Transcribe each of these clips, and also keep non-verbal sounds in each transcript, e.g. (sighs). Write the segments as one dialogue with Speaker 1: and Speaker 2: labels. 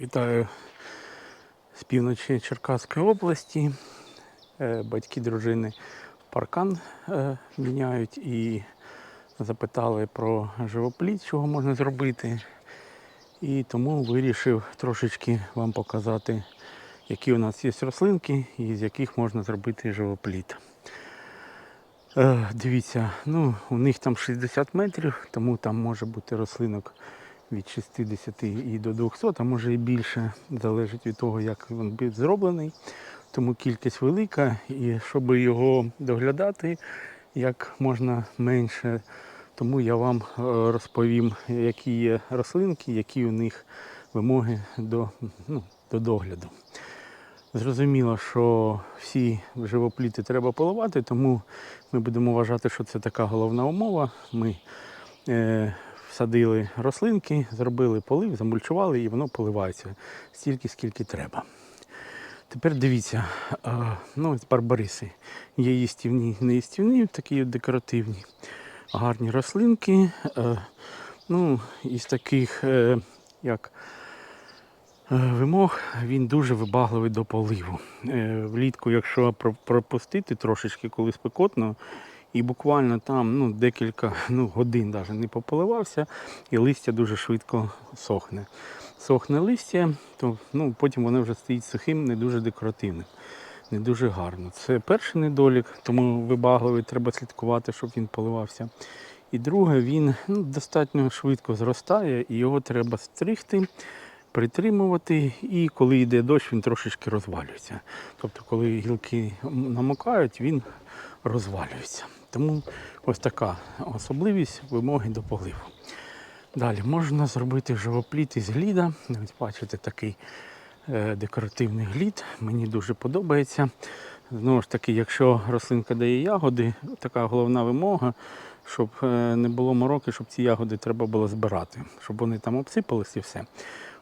Speaker 1: Вітаю з півночі Черкаської області. Е, Батьки дружини паркан е, міняють і запитали про живопліт, чого можна зробити. І тому вирішив трошечки вам показати, які у нас є рослинки і з яких можна зробити живопліт. Е, Дивіться, ну, у них там 60 метрів, тому там може бути рослинок від 60 і до 200, а може і більше, залежить від того, як він буде зроблений. Тому кількість велика, і щоб його доглядати як можна менше, тому я вам е, розповім, які є рослинки, які у них вимоги до, ну, до догляду. Зрозуміло, що всі живопліти треба поливати, тому ми будемо вважати, що це така головна умова. Ми е, всадили рослинки, зробили полив, замульчували і воно поливається стільки, скільки треба. Тепер дивіться, ну барбариси. Є їстівні, неїстівні, такі декоративні. Гарні рослинки. Е, ну, із таких, е, як е, вимог, він дуже вибагливий до поливу. Влітку, якщо пропустити трошечки, коли спекотно, і буквально там ну, декілька (laughs) ну, годин навіть не пополивався, і листя дуже швидко сохне. Сохне листя, то ну, потім воно вже стоїть сухим, не дуже декоративним, не дуже гарно. Це перший недолік, тому вибагливий, треба слідкувати, щоб він поливався. І друге, він ну, достатньо швидко зростає, і його треба стригти, притримувати, і коли йде дощ, він трошечки розвалюється. Тобто, коли гілки намокають, він розвалюється. Тому ось така особливість вимоги до поливу. Далі можна зробити живопліт із гліда. Ось бачите, такий е, декоративний глід. Мені дуже подобається. Знову ж таки, якщо рослинка дає ягоди, така головна вимога, щоб е, не було мороки, щоб ці ягоди треба було збирати, щоб вони там обсипались і все.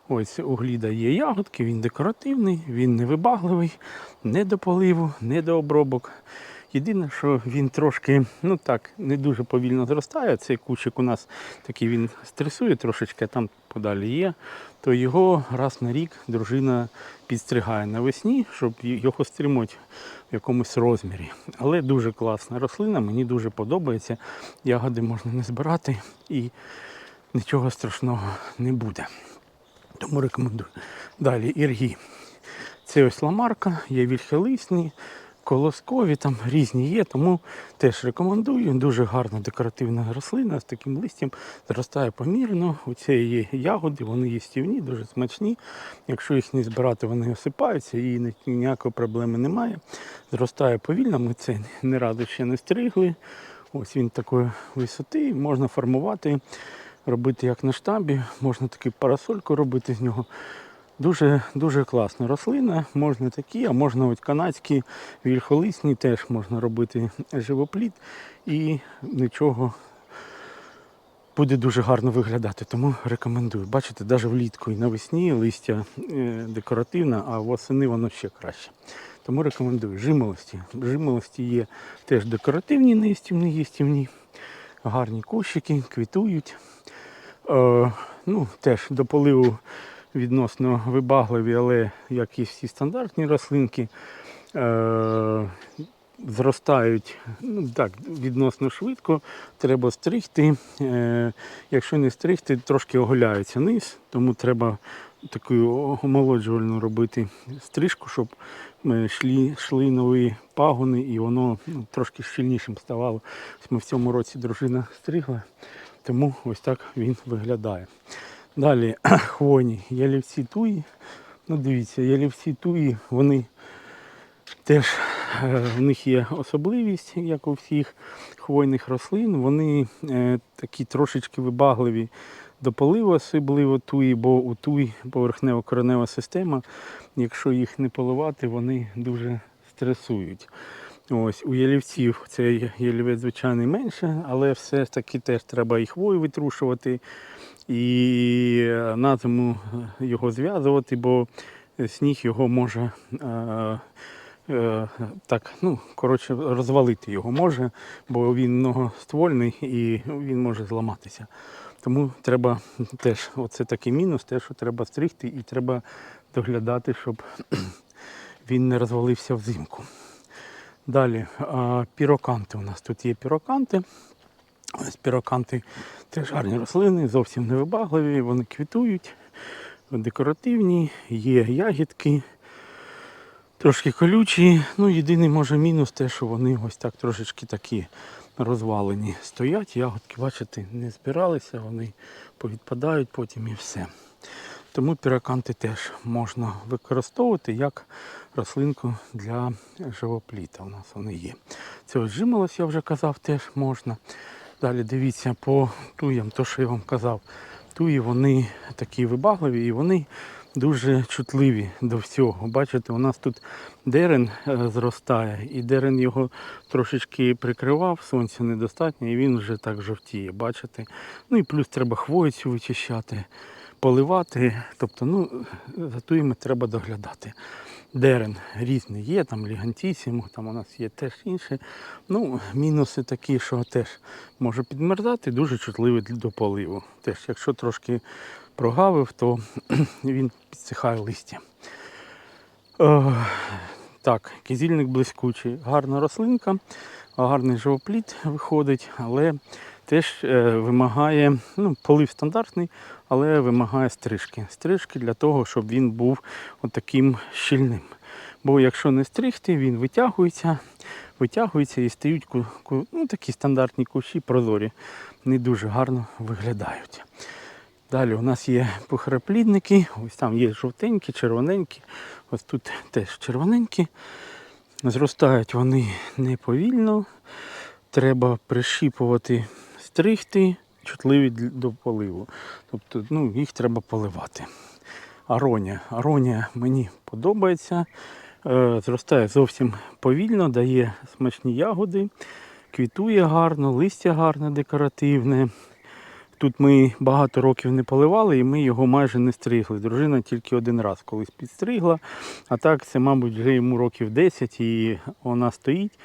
Speaker 1: Ось у гліда є ягодки, він декоративний, він невибагливий, не до поливу, не до обробок. Єдине, що він трошки, ну так, не дуже повільно зростає. Цей кущик у нас такий він стресує трошечки, а там подалі є. То його раз на рік дружина підстригає навесні, щоб його стримати в якомусь розмірі. Але дуже класна рослина, мені дуже подобається. Ягоди можна не збирати і нічого страшного не буде. Тому рекомендую. Далі іргі. Це ось ламарка, є вільхелисні, колоскові, там різні є, тому теж рекомендую. Дуже гарна декоративна рослина з таким листям. Зростає помірно. У цієї ягоди, вони їстівні, дуже смачні. Якщо їх не збирати, вони осипаються і ніякої проблеми немає. Зростає повільно, ми це не разу ще не стригли. Ось він такої висоти, можна формувати, робити як на штабі, можна таку парасольку робити з нього. Дуже дуже класна рослина. Можна такі, а можна от канадські вільхолисні теж можна робити живопліт і нічого буде дуже гарно виглядати. Тому рекомендую. Бачите, навіть влітку і навесні листя е, декоративне, а восени воно ще краще. Тому рекомендую. Жимолості. Жимолості є теж декоративні, неїстівні, їстівні. Гарні кущики, квітують. Е, ну, теж до поливу відносно вибагливі, але як і всі стандартні рослинки, е, зростають ну, так, відносно швидко, треба стригти. Е, якщо не стригти, трошки оголяється низ, тому треба таку омолоджувальну робити стрижку, щоб йшли, йшли нові пагони і воно ну, трошки щільнішим ставало. Ми в цьому році дружина стригла, тому ось так він виглядає. Далі (clears throat) хвойні ялівці туї. Ну дивіться, ялівці туї, вони теж е, в них є особливість, як у всіх хвойних рослин. Вони е, такі трошечки вибагливі до поливу, особливо туї, бо у туї поверхнево-коренева система. Якщо їх не поливати, вони дуже стресують. Ось у ялівців цей ялівець, звичайно, менше, але все ж таки теж треба і хвою витрушувати, і на зиму е, його зв'язувати, бо сніг його може е, е, так, ну, коротше, розвалити його може, бо він многоствольний і він може зламатися. Тому треба теж, оце такий мінус, те, що треба стригти і треба доглядати, щоб (clears throat) він не розвалився взимку. Далі піроканти у нас тут є піроканти. Ось піроканти теж гарні рослини, зовсім невибагливі, вони квітують, декоративні, є ягідки, трошки колючі. Ну, єдиний може мінус те, що вони ось так трошечки такі розвалені стоять. Ягодки, бачите, не збиралися, вони повідпадають потім і все. Тому піроканти теж можна використовувати як рослинку для живопліта. У нас вони є. Це ось жимолость, я вже казав, теж можна. Далі дивіться по туям, то що я вам казав. Туї вони такі вибагливі і вони дуже чутливі до всього. Бачите, у нас тут дерен е, зростає, і дерен його трошечки прикривав, сонця недостатньо, і він вже так жовтіє. Бачите? Ну і плюс треба хвою цю вичищати, поливати. Тобто, ну, за туями треба доглядати. Дерен різний є, там лігантісімо, там у нас є теж інші. Ну, мінуси такі, що теж може підмерзати, дуже чутливий до поливу. Теж, якщо трошки прогавив, то (clears throat) він підсихає листя. Е, так, кизільник блискучий, гарна рослинка, гарний живопліт виходить, але теж е, вимагає, ну, полив стандартний, але вимагає стрижки. Стрижки для того, щоб він був таким щільним. Бо якщо не стригти, він витягується, витягується і стають ну, такі стандартні кущі прозорі, не дуже гарно виглядають. Далі у нас є пухароплідники, ось там є жовтенькі, червоненькі, ось тут теж червоненькі. Зростають вони неповільно, треба прищіпувати, стригти, чутливі до поливу. Тобто ну, їх треба поливати. Аронія. Аронія мені подобається. Е, Зростає зовсім повільно, дає смачні ягоди, квітує гарно, листя гарне, декоративне. Тут ми багато років не поливали і ми його майже не стригли. Дружина тільки один раз колись підстригла. А так це, мабуть, вже йому років 10 і вона стоїть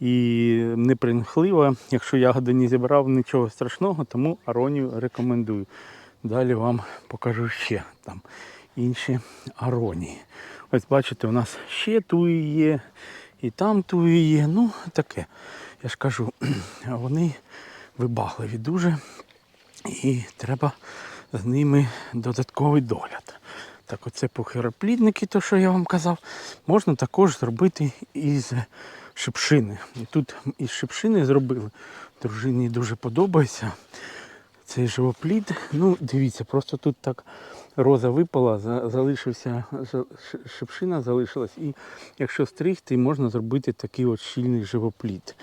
Speaker 1: і непринхлива. Якщо ягоди не зібрав, нічого страшного, тому аронію рекомендую. Далі вам покажу ще там інші аронії. Ось бачите, у нас ще туї є, і там туї є. Ну, таке. Я ж кажу, (clears throat) вони вибагливі дуже. І треба з ними додатковий догляд. Так, оце пухироплідники, то що я вам казав, можна також зробити із шипшини. І тут із шипшини зробили. Дружині дуже подобається цей живоплід. Ну, дивіться, просто тут так роза випала, залишився шипшина залишилась. І якщо стригти, можна зробити такий от щільний живоплід.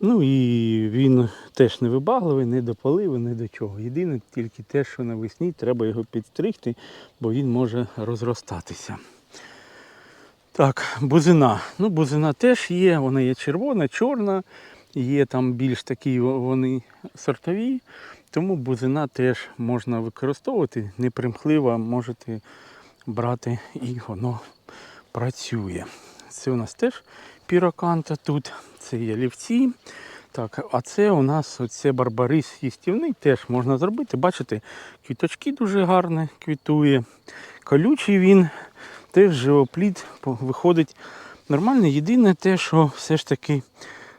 Speaker 1: Ну і він теж не вибагливий, не до поливу, не до чого. Єдине тільки те, що навесні треба його підстригти, бо він може розростатися. Так, бузина. Ну, бузина теж є, вона є червона, чорна, є там більш такі вони сортові, тому бузина теж можна використовувати, непримхливо можете брати і воно працює. Це у нас теж піроканта тут, це є лівці. Так, а це у нас оце барбарис їстівний, теж можна зробити. Бачите, квіточки дуже гарно квітує. Колючий він, теж живоплід виходить нормально. Єдине те, що все ж таки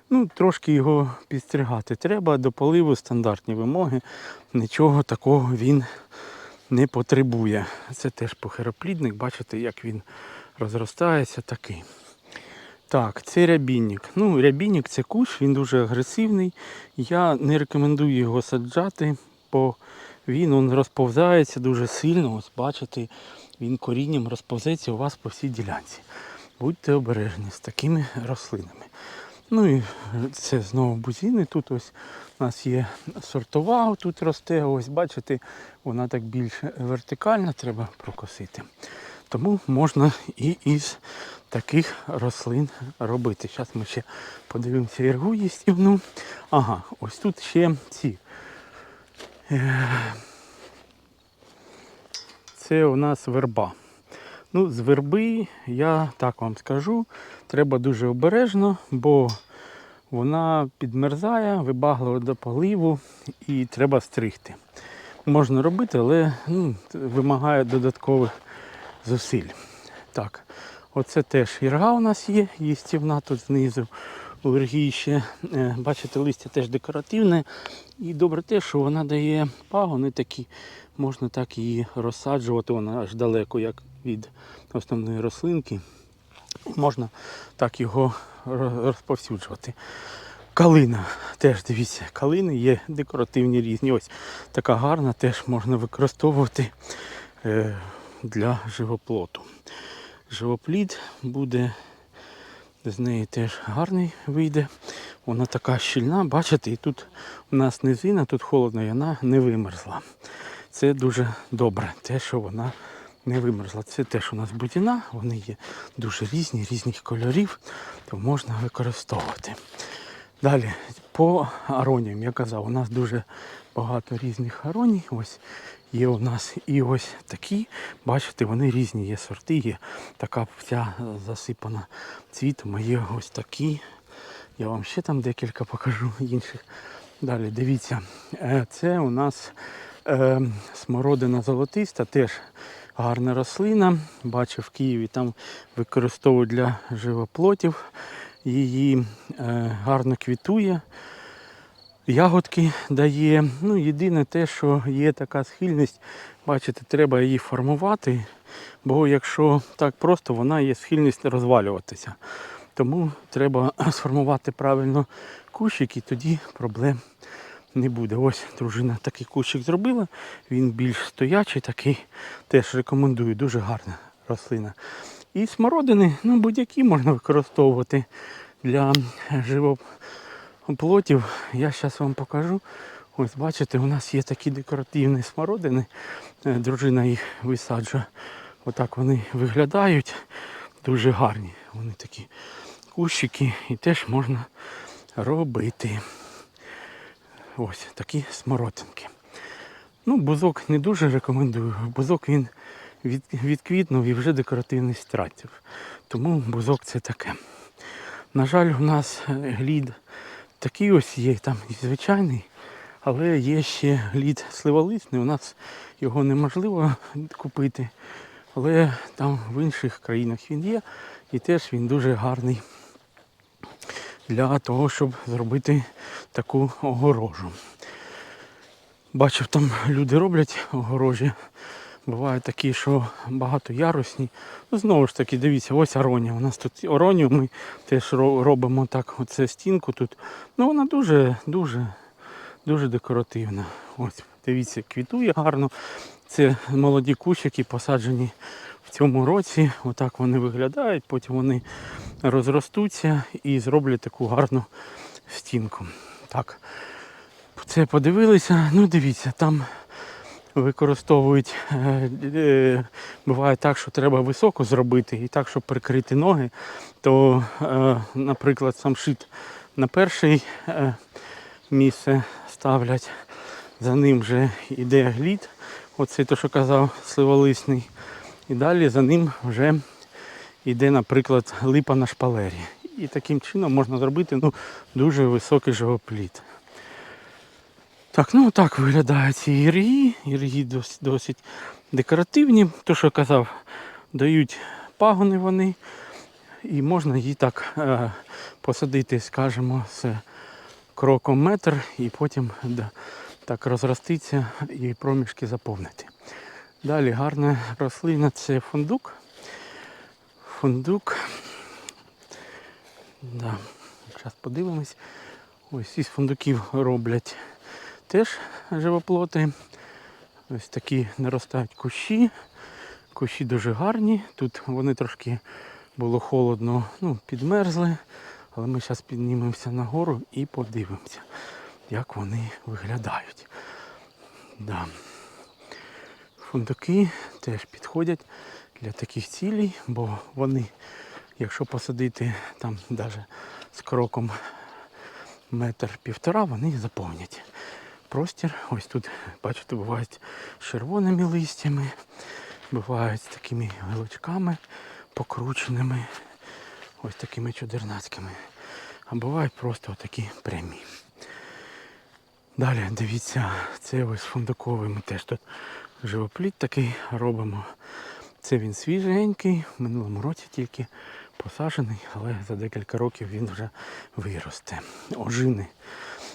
Speaker 1: ну, трошки його підстригати. Треба до поливу стандартні вимоги. Нічого такого він не потребує. Це теж похироплідник, бачите, як він розростається такий. Так, це рябінник. Ну, рябінник це кущ, він дуже агресивний. Я не рекомендую його саджати, бо він он, розповзається дуже сильно. Ось бачите, він корінням розповзеться у вас по всій ділянці. Будьте обережні з такими рослинами. Ну і це знову бузіни. Тут ось у нас є сортова, тут росте. Ось бачите, вона так більш вертикальна, треба прокосити. Тому можна і із таких рослин робити. Зараз ми ще подивимося іргу їстівну. Ага, ось тут ще ці. (sighs) Це у нас верба. Ну, з верби я так вам скажу, треба дуже обережно, бо вона підмерзає, вибаглива до поливу і треба стригти. можна робити, але ну, вимагає додаткових зусиль. Так, оце теж ірга у нас є, їстівна тут знизу. У іргі ще, е, бачите, листя теж декоративне. І добре те, що вона дає пагони такі, можна так її розсаджувати, вона аж далеко, як від основної рослинки. Можна так його розповсюджувати. Калина. Теж дивіться, калини є декоративні різні. Ось така гарна, теж можна використовувати е, для живоплоту. Живоплід буде, з неї теж гарний вийде. Вона така щільна, бачите, і тут у нас низина, тут холодно, і вона не вимерзла. Це дуже добре, те, що вона не вимерзла. Це теж у нас будіна, вони є дуже різні, різних кольорів, то можна використовувати. Далі, по ароніям, я казав, у нас дуже багато різних ароній. Ось є у нас і ось такі, бачите, вони різні, є сорти, є така вся засипана цвітом, є ось такі. Я вам ще там декілька покажу інших. Далі дивіться, е, це у нас е, смородина золотиста, теж гарна рослина. Бачу в Києві там використовують для живоплотів. Її е, гарно квітує, ягодки дає. Ну, єдине те, що є така схильність, бачите, треба її формувати, бо якщо так просто, вона є схильність розвалюватися. Тому треба (clears throat) сформувати правильно кущик і тоді проблем не буде. Ось дружина такий кущик зробила. Він більш стоячий, такий теж рекомендую, дуже гарна рослина. І смородини, ну будь-які можна використовувати для живоплотів. Я зараз вам покажу. Ось бачите, у нас є такі декоративні смородини. Е, Дружина їх висаджує. Отак вони виглядають. Дуже гарні. Вони такі кущики і теж можна робити. Ось такі смородинки. Ну, бузок не дуже рекомендую. Бузок він від, відквітнув і вже декоративність втратив. Тому бузок це таке. На жаль, у нас е, глід такий ось є, там і звичайний, але є ще глід сливолисний. У нас його неможливо купити. Але там в інших країнах він є і теж він дуже гарний для того, щоб зробити таку огорожу. Бачив, там люди роблять огорожі. Бувають такі, що багатоярусні. Ну, знову ж таки, дивіться, ось аронія. У нас тут оронію ми теж робимо так, оце стінку тут. Ну вона дуже, дуже, дуже декоративна. Ось, дивіться, квітує гарно. Це молоді кущики посаджені в цьому році. Отак вони виглядають, потім вони розростуться і зроблять таку гарну стінку. Так, це подивилися. Ну, дивіться, там використовують, е, е, буває так, що треба високо зробити, і так, щоб прикрити ноги, то, е, наприклад, самшит на перший місце ставлять, за ним вже йде глід, оце те, що казав, сливолисний. І далі за ним вже йде, наприклад, липа на шпалері. І таким чином можна зробити ну, дуже високий живопліт. Так, ну так виглядають ці ірги. Ірги досить, досить декоративні. То, що я казав, дають пагони вони. І можна її так е, посадити, скажімо, з кроком метр і потім да, так розроститься і проміжки заповнити. Далі гарна рослина це фундук. Фундук. Да. Зараз подивимось. Ось із фундуків роблять теж живоплоти. Ось такі наростають кущі. Кущі дуже гарні. Тут вони трошки було холодно, ну, підмерзли. Але ми зараз піднімемося нагору і подивимося, як вони виглядають. Да. Фундуки теж підходять для таких цілей, бо вони, якщо посадити там навіть з кроком метр-півтора, вони заповнять простір. Ось тут, бачите, бувають з червоними листями, бувають з такими гілочками покрученими, ось такими чудернацькими. А бувають просто такі прямі. Далі дивіться, це ось фундуковий. Ми теж тут живопліт такий робимо. Це він свіженький, в минулому році тільки посаджений, але за декілька років він вже виросте. Ожини.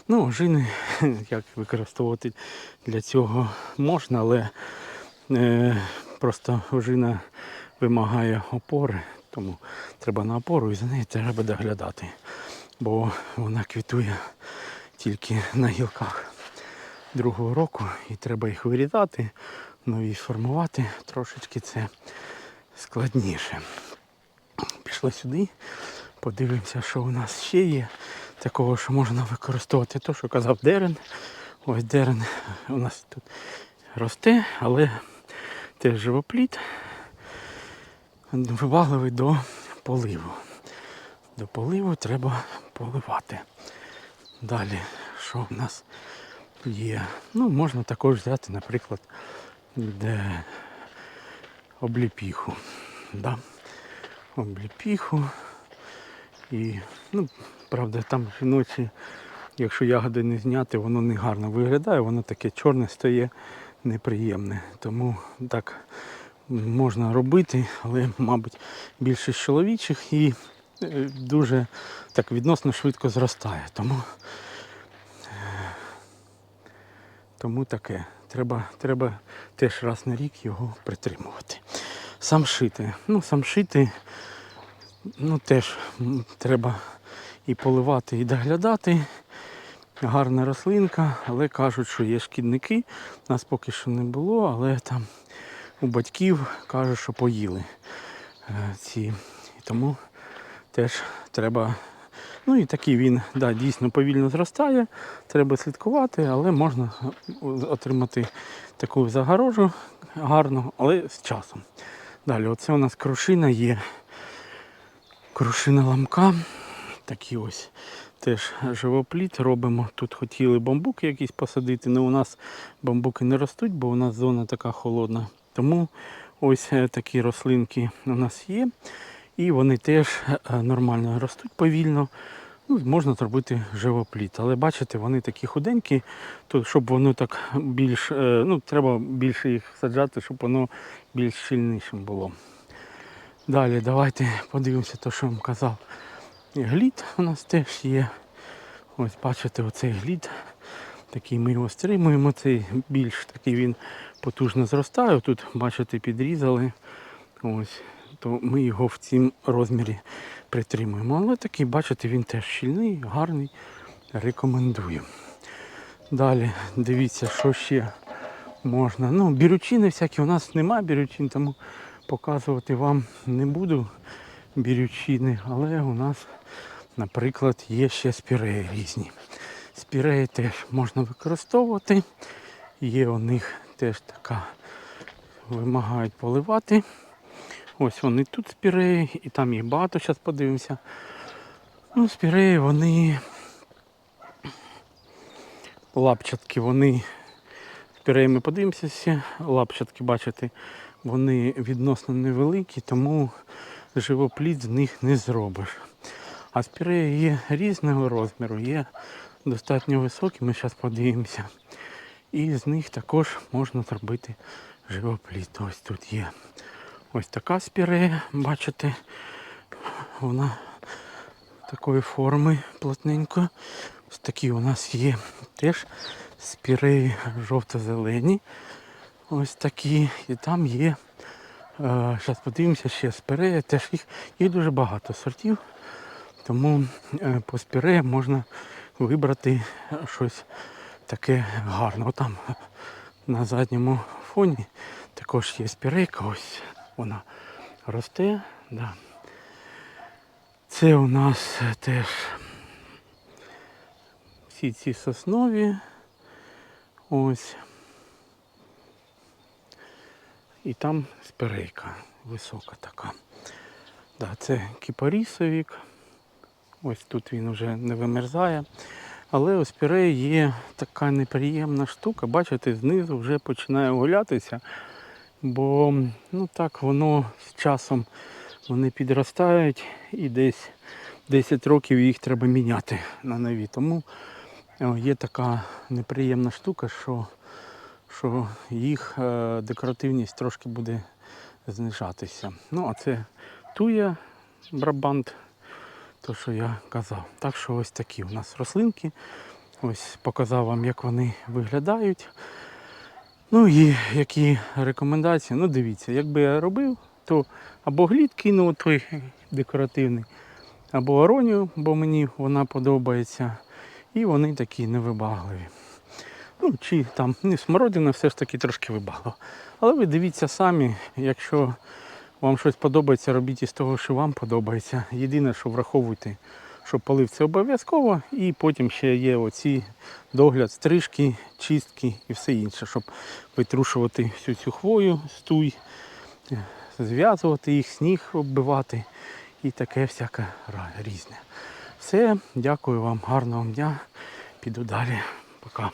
Speaker 1: Ну, ожини, (laughs) як використовувати для цього можна, але е, просто ожина вимагає опори, тому треба на опору і за нею треба доглядати, бо вона квітує тільки на гілках другого року і треба їх вирізати, нові формувати. Трошечки це складніше. Пішли сюди, подивимося, що у нас ще є. Такого, що можна використовувати. То, що казав Дерен. Ось Дерен у нас тут росте, але теж живопліт вивагливий до поливу. До поливу треба поливати. Далі, що в нас є? Ну, можна також взяти, наприклад, де обліпіху. Да? Обліпіху. І, ну, правда, там жіночі, якщо ягоди не зняти, воно не гарно виглядає, воно таке чорне стає неприємне. Тому так можна робити, але, мабуть, більшість чоловічих і е, дуже так відносно швидко зростає. Тому, е, тому таке. Треба, треба теж раз на рік його притримувати. Сам шити. Ну, сам шити, ну теж треба і поливати, і доглядати. Гарна рослинка, але кажуть, що є шкідники. Нас поки що не було, але там у батьків кажуть, що поїли е, ці. І тому теж треба. Ну і такий він да, дійсно повільно зростає, треба слідкувати, але можна отримати таку загорожу гарну, але з часом. Далі, оце у нас крушина є. Крушина ламка. Такі ось теж живопліт робимо. Тут хотіли бамбуки якісь посадити, але у нас бамбуки не ростуть, бо у нас зона така холодна. Тому ось е, такі рослинки у нас є. І вони теж е, нормально ростуть повільно. Ну, можна зробити живопліт. Але бачите, вони такі худенькі, то щоб воно так більш, е, ну, треба більше їх саджати, щоб воно більш щільнішим було. Далі давайте подивимося, те, що я вам казав. І Глід у нас теж є. Ось бачите, оцей глід. Такий ми його стримуємо. Цей більш такий він потужно зростає. Тут, бачите, підрізали. Ось. То ми його в цім розмірі притримуємо. Але такий, бачите, він теж щільний, гарний. Рекомендую. Далі дивіться, що ще можна. Ну, бірючини всякі у нас немає бірючин, тому показувати вам не буду бірючини, але у нас, наприклад, є ще спіреї різні. Спіреї теж можна використовувати. Є у них теж така, вимагають поливати. Ось вони тут спіреї, і там їх багато, зараз подивимося. Ну, спіреї, вони лапчатки, вони спіреї ми подивимося, лапчатки, бачите, вони відносно невеликі, тому живопліт з них не зробиш. А спіреї є різного розміру, є достатньо високі, ми зараз подивимося. І з них також можна зробити живопліт. Ось тут є ось така спірея, бачите, вона такої форми плотненько. Ось такі у нас є теж спіреї жовто-зелені. Ось такі. І там є. Зараз подивимося ще спірея. Теж їх, їх дуже багато сортів. Тому е, по спіреям можна вибрати щось таке гарне. Там на задньому фоні також є спірейка, ось вона росте. Да. Це у нас теж всі ці соснові. Ось. І там спірейка висока така. Да, це кіпарісовік. Ось тут він вже не вимерзає. Але у спіреї є така неприємна штука, бачите, знизу вже починає гулятися, бо ну так воно з часом вони підростають і десь 10 років їх треба міняти на нові. Тому О, Є така неприємна штука, що, що їх е, декоративність трошки буде знижатися. Ну, а це туя брабант, то що я казав. Так що ось такі у нас рослинки. Ось показав вам, як вони виглядають. Ну і які рекомендації. Ну, дивіться, якби я робив, то або глід кинув той декоративний, або аронію, бо мені вона подобається. І вони такі невибагливі. Ну, чи там не смородина, все ж таки трошки вибаглива. Але ви дивіться самі, якщо вам щось подобається, робіть із того, що вам подобається. Єдине, що враховуйте, що полив це обов'язково, і потім ще є оці догляд, стрижки, чистки і все інше, щоб витрушувати всю цю хвою, стуй, зв'язувати їх, сніг оббивати і таке всяке різне. Все, дякую вам, гарного дня. Піду далі. Пока.